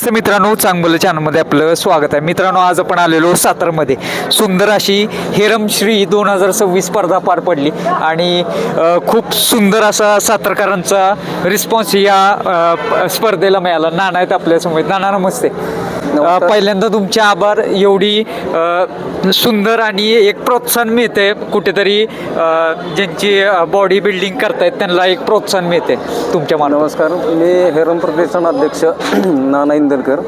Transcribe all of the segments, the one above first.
नमस्ते मित्रांनो चांगलं चॅनलमध्ये आपलं स्वागत आहे. मित्रांनो आज आपण आलेलो सातारमध्ये. सुंदर अशी हेरमश्री दोन हजार सव्वीस स्पर्धा पार पडली आणि खूप सुंदर असा सातारकरांचा रिस्पॉन्स या स्पर्धेला मिळाला. नाना आहेत आपल्यासमोर नाना नमस्ते. पहिल्यांदा तुमचे आभार. एवढी सुंदर आणि एक प्रोत्साहन मिळते कुठेतरी ज्यांची बॉडी बिल्डिंग करतायत त्यांना एक प्रोत्साहन मिळते तुमच्या मानव नमस्कार. मी हेरम प्रतिष्ठान अध्यक्ष नाना इंदलकर.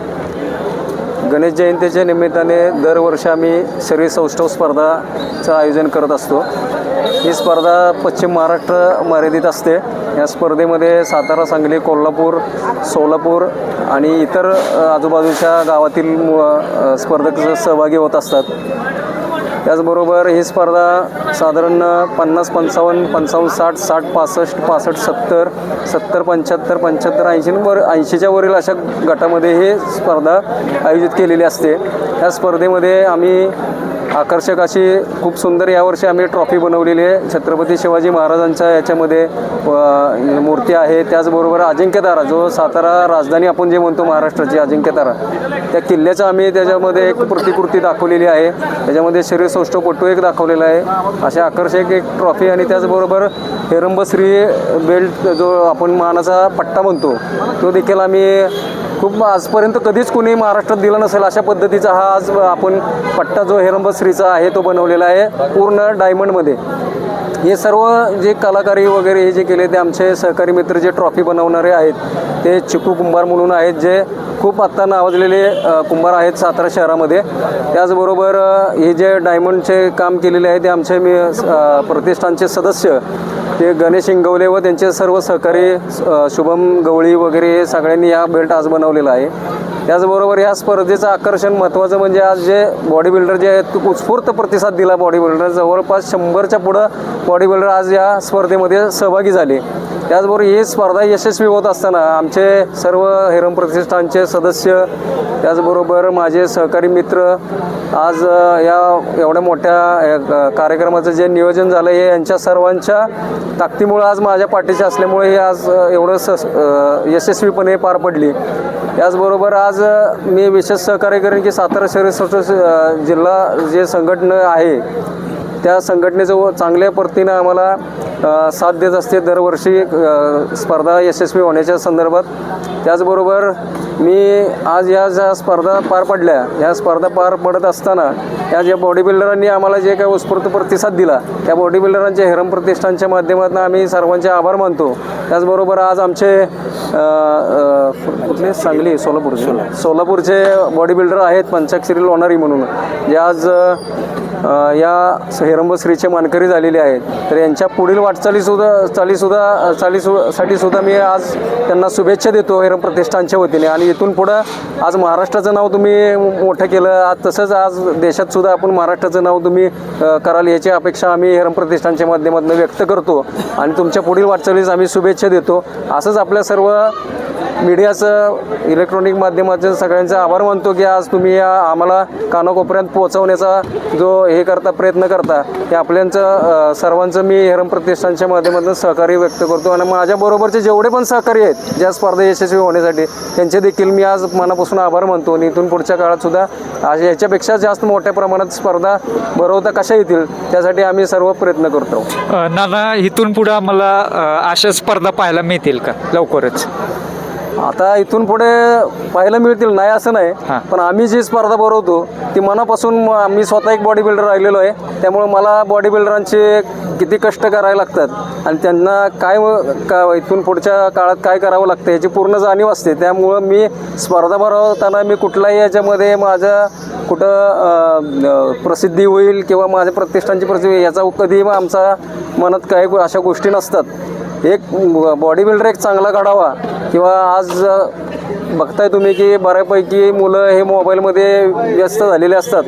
गणेश जयंतीच्या निमित्ताने दरवर्षी आम्ही शरीर सौष्ठव स्पर्धाचं आयोजन करत असतो. ही स्पर्धा पश्चिम महाराष्ट्र मर्यादित असते. या स्पर्धेमध्ये सातारा सांगली कोल्हापूर सोलापूर आणि इतर आजूबाजूच्या गावातील मु- स्पर्धक सहभागी होत असतात. त्याचबरोबर ही स्पर्धा साधारण पन्नास पंचावन्न पंचावन्न साठ साठ पासष्ट पासष्ट सत्तर सत्तर पंच्याहत्तर पंच्याहत्तर ऐंशी वर ऐंशीच्या वरील अशा गटामध्ये ही स्पर्धा आयोजित केलेली असते. या स्पर्धेमध्ये आम्ही आकर्षक अशी खूप सुंदर यावर्षी आम्ही ट्रॉफी बनवलेली आहे. छत्रपती शिवाजी महाराजांच्या याच्यामध्ये मूर्ती आहे. त्याचबरोबर अजिंक्यतारा जो सातारा राजधानी आपण जे म्हणतो महाराष्ट्राची अजिंक्यतारा त्या किल्ल्याचा आम्ही त्याच्यामध्ये एक प्रतिकृती दाखवलेली आहे. त्याच्यामध्ये शरीर सौष्ठवपट्टू एक दाखवलेला आहे. असे आकर्षक एक ट्रॉफी आणि त्याचबरोबर हेरंबश्री बेल्ट जो आपण मानाचा पट्टा म्हणतो तो देखील आम्ही खूप आजपर्यंत कधीच कोणी महाराष्ट्रात दिला नसेल. अशा पद्धतीचा हा आज आपण पट्टा जो हेरंबश्रीचा आहे तो बनवलेला आहे पूर्ण डायमंडमध्ये. हे सर्व जे कलाकारी वगैरे हे जे केले ते आमचे सहकारी मित्र जे ट्रॉफी बनवणारे आहेत ते चिकू कुंभार म्हणून आहेत जे खूप आत्ता नावाजलेले कुंभार आहेत सातारा शहरामध्ये. त्याचबरोबर हे जे डायमंडचे काम केलेले आहे ते आमचे मी प्रतिष्ठानचे सदस्य ते गणेश इंगवले व त्यांचे सर्व सहकारी शुभम गवळी वगैरे हे सगळ्यांनी या बेल्ट आज बनवले बनवलेला आहे. त्याचबरोबर या स्पर्धेचं आकर्षण महत्त्वाचं म्हणजे आज जे बॉडी बिल्डर जे आहेत तो उत्स्फूर्त प्रतिसाद दिला बॉडी बिल्डर जवळपास शंभरच्या पुढं बॉडी बिल्डर आज या स्पर्धेमध्ये सहभागी झाले. त्याचबरोबर ही स्पर्धा यशस्वी होत असताना आमचे सर्व हेरम प्रतिष्ठानचे सदस्य त्याचबरोबर माझे सहकारी मित्र आज या एवढ्या मोठ्या कार्यक्रमाचं जे नियोजन झालं हे यांच्या सर्वांच्या ताकदीमुळं आज माझ्या पाठीशी असल्यामुळे हे आज एवढं स यशस्वीपणे पार पडली. त्याचबरोबर आज मी विशेष सहकार्य करेन की सातारा शहर संस्था जिल्हा जे संघटना आहे त्या संघटनेचं व चांगल्या पद्धतीनं आम्हाला साथ देत असते. दरवर्षी स्पर्धा यशस्वी होण्याच्या संदर्भात. त्याचबरोबर मी आज या ज्या स्पर्धा पार पडल्या या स्पर्धा पार पडत असताना या ज्या बॉडी बिल्डरांनी आम्हाला जे काही उत्स्फूर्त प्रतिसाद दिला त्या बॉडी बिल्डरांच्या हेरम प्रतिष्ठानच्या माध्यमातून आम्ही सर्वांचे आभार मानतो. त्याचबरोबर आज आमचे कुठले? सांगली सोलापूर. सोलापूरचे बॉडी बिल्डर आहेत पंचाक्षरी लोणारी म्हणून. जे आज या हेरंबश्रीचे मानकरी झालेले आहेत. तर यांच्या पुढील वाटचालीसुद्धा चालीसुद्धा चालीसु साठी सुद्धा मी आज त्यांना शुभेच्छा देतो हेरम प्रतिष्ठानच्या वतीने. आणि इथून पुढं आज महाराष्ट्राचं नाव तुम्ही मोठं केलं. आज तसंच आज देशात सुद्धा आपण महाराष्ट्राचं नाव तुम्ही कराल याची अपेक्षा आम्ही हेरम प्रतिष्ठानच्या माध्यमातून व्यक्त करतो. आणि तुमच्या पुढील वाटचालीस आम्ही शुभेच्छा देतो. असंच आपल्या सर्व मीडियाचं इलेक्ट्रॉनिक माध्यमाचं सगळ्यांचा आभार मानतो की आज तुम्ही या आम्हाला कानाकोपऱ्यात पोहोचवण्याचा जो हे करता प्रयत्न करता ते आपल्यांचं सर्वांचं मी हेरम प्रतिष्ठानच्या माध्यमातून सहकार्य व्यक्त करतो आणि माझ्याबरोबरचे जेवढे पण सहकारी आहेत ज्या स्पर्धा यशस्वी होण्यासाठी त्यांचे देखील मी आज मनापासून आभार मानतो आणि इथून पुढच्या काळात सुद्धा आज याच्यापेक्षा जास्त मोठ्या प्रमाणात स्पर्धा भरवता कशा येतील त्यासाठी आम्ही सर्व प्रयत्न करतो. नाना इथून पुढे आम्हाला अशा स्पर्धा पाहायला मिळतील का लवकरच? आता इथून पुढे पाहायला मिळतील नाही असं नाही. पण आम्ही जी स्पर्धा भरवतो ती मनापासून म- स्वतः एक बॉडी बिल्डर राहिलेलो आहे. त्यामुळे मला बॉडी बिल्डरांचे किती कष्ट करावे लागतात आणि त्यांना काय का इथून पुढच्या काळात काय करावं लागतं याची पूर्ण जाणीव असते. त्यामुळं मी स्पर्धा भरवताना मी कुठलाही याच्यामध्ये माझं कुठं प्रसिद्धी होईल किंवा माझ्या प्रतिष्ठानची प्रसिद्धी याचा कधी आमचा मनात काही अशा गोष्टी नसतात. एक बॉडी बिल्डर एक चांगला घडावा किंवा आज बघताय तुम्ही की बऱ्यापैकी मुलं हे मोबाईलमध्ये व्यस्त झालेले असतात.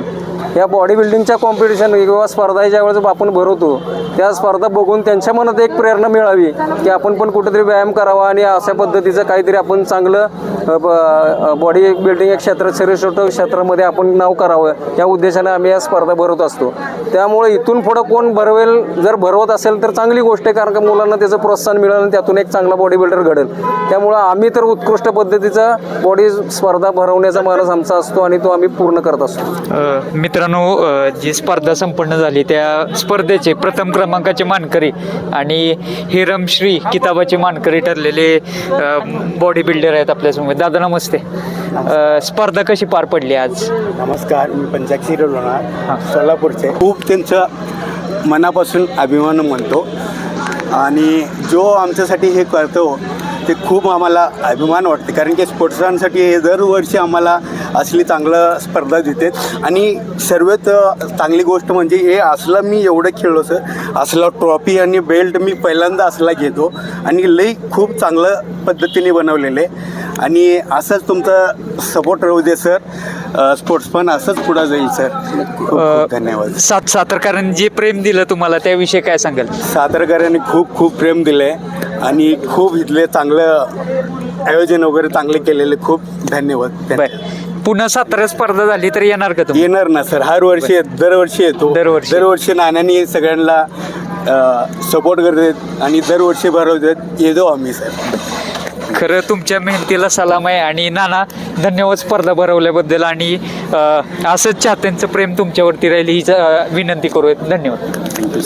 या बॉडी बिल्डिंगच्या कॉम्पिटिशन किंवा स्पर्धा ज्या वेळेस आपण भरवतो त्या स्पर्धा बघून त्यांच्या मनात एक प्रेरणा मिळावी की आपण पण कुठेतरी व्यायाम करावा आणि अशा पद्धतीचं काहीतरी आपण चांगलं बॉडी बिल्डिंग या क्षेत्रात शरीरसृष्ट क्षेत्रामध्ये आपण नाव करावं या उद्देशाने आम्ही या स्पर्धा भरवत असतो. त्यामुळे इथून पुढं कोण भरवेल जर भरवत असेल तर चांगली गोष्ट आहे कारण का मुलांना त्याचं प्रोत्साहन मिळेल आणि त्यातून एक चांगला बॉडी बिल्डर घडेल. त्यामुळं आम्ही तर उत्कृष्ट पद्धतीचा बॉडी स्पर्धा भरवण्याचा मानस आमचा असतो आणि तो आम्ही पूर्ण करत असतो. मित्र मित्रांनो जी स्पर्धा संपन्न झाली त्या स्पर्धेचे प्रथम क्रमांकाचे मानकरी आणि हिरमश्री किताबाचे मानकरी ठरलेले बॉडी बिल्डर आहेत आपल्यासमोर. दादा नमस्ते. स्पर्धा कशी पार पडली आज? नमस्कार मी पंचाक्षी लोणार सोलापूरचे. खूप त्यांचं मनापासून अभिमान मानतो आणि जो आमच्यासाठी हे करतो ते खूप आम्हाला अभिमान वाटते. कारण की स्पोर्ट्सांसाठी हे दरवर्षी आम्हाला असली चांगलं स्पर्धा देतात आणि सर्वात चांगली गोष्ट म्हणजे हे असलं मी एवढं खेळलो सर. असला ट्रॉफी आणि बेल्ट मी पहिल्यांदा असला घेतो. आणि लई खूप चांगलं पद्धतीने बनवलेलं आहे. आणि असंच तुमचं सपोर्ट राहू दे सर. स्पोर्ट्स पण असंच पुढं जाईल सर. धन्यवाद. सात सातारकरांनी जे प्रेम दिलं तुम्हाला त्याविषयी काय सांगाल? सातारकरांनी खूप खूप प्रेम दिले आणि खूप इथले चांगलं आयोजन वगैरे चांगले केलेले. खूप धन्यवाद. पुन्हा सातारा स्पर्धा झाली तर येणार का तुम्ही? येणार ना सर. हर वर्षी दरवर्षी येतो. दरवर्षी. दरवर्षी नानांनी सगळ्यांना सपोर्ट करतात आणि दरवर्षी भरवतात. येतो आम्ही सर. खरं तुमच्या मेहनतीला सलाम आहे आणि नाना धन्यवाद स्पर्धा भरवल्याबद्दल आणि असंच चाहत्यांचं प्रेम तुमच्यावरती राहील ही विनंती करूयात. धन्यवाद.